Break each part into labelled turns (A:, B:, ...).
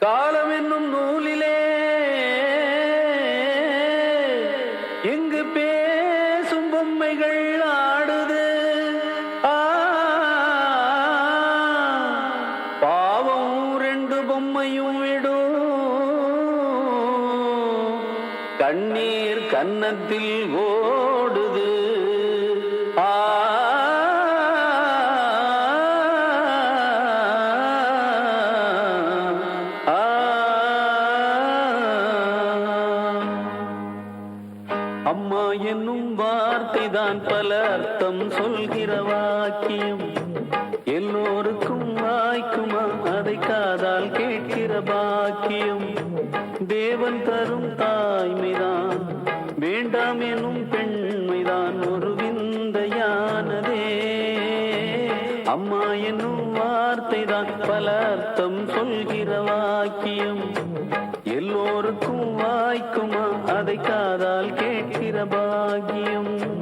A: காலம் என்னும் நூலிலே இங்கு பேசும் பொம்மைகள் ஆடுது? பாவம் ரெண்டு பொம்மையும் விடும். கண்ணீர் கன்னத்தில் ஓடுது. வார்த்தைதான் பல அர்த்தம் சொல்கிற வாக்கியம். எல்லோருக்கும் வாய்க்குமா? அதை காதால் கேட்கிற பாக்கியம். தேவன் தரும் தாய்மைதான். வேண்டாம் எனும் பெண்மைதான். ஒரு விந்தையானதே. அம்மா என்னும் வார்த்தைதான் பல அர்த்தம் சொல்கிற வாக்கியம். எல்லோருக்கும் வாய்க்குமா? அதை காதால் கேட்கிற பாக்கியம்.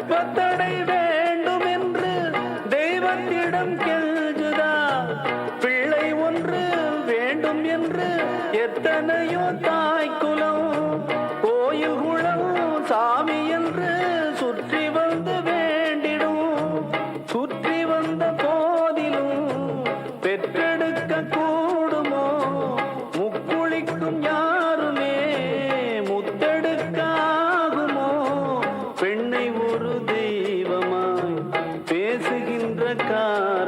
A: கர்ப்பத்தடை வேண்டும் என்று தெய்வத்திடம் கெஞ்சுதா பிள்ளை ஒன்று வேண்டும் என்று எத்தனையோ தாய்க்குலம்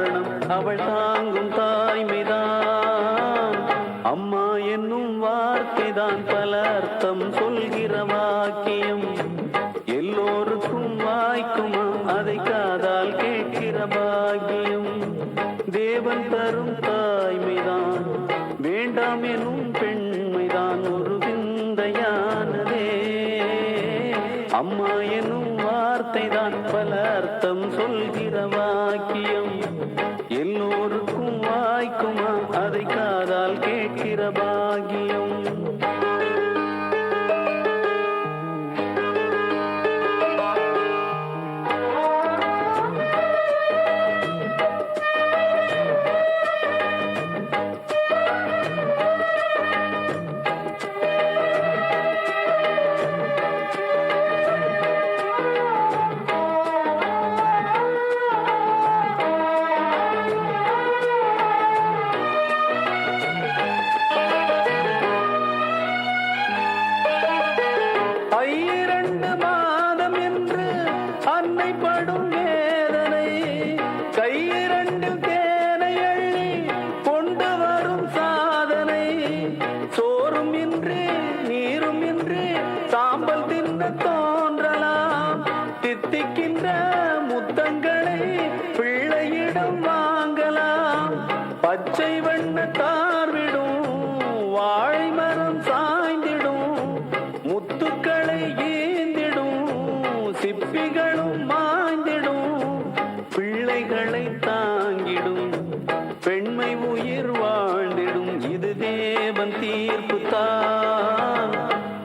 A: காரணம் அவள் தாங்கும் தாய்மைதான். அம்மா என்னும் வார்த்தைதான் பல அர்த்தம் சொல்கிற வாக்கியம். எல்லோருக்கும் வாய்க்குமா? அதை காதால் கேட்கிற பாக்கியம். தேவன் தரும் தாய்மைதான். வேண்டாம் எனும் பெண்மைதான் ஒரு விந்தையானதே அம்மா எனும் வார்த்தைதான் பல அர்த்தம் சொல்கிற வாக்கியம். பச்சை வண்ண தார்விடும் வாழை மரம் சாய்ந்திடும் முத்துக்களை ஏந்திடும் சிப்பிகளும் மாய்ந்திடும் பிள்ளைகளை தாங்கிடும் பெண்மை உயிர் வாழ்ந்திடும் இது தேவன் தீர்ப்பு தான்.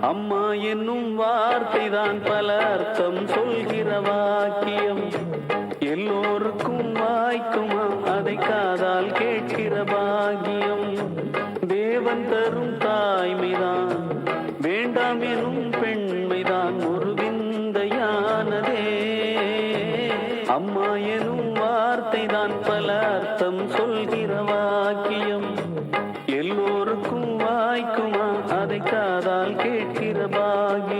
A: அம்மா என்னும் வார்த்தை தான் பல அர்த்தம் சொல்கிற வாக்கியம். எல்லோருக்கும் வாய்க்கும் வேண்டாம் எனும் பெண்மைதான் ஒரு விந்தையானதே. அம்மா எனும் வார்த்தை தான் பல அர்த்தம் சொல்கிற வாக்கியம். எல்லோருக்கும் வாய்க்குமா? அதை காதால் கேட்கிற பாகியம்.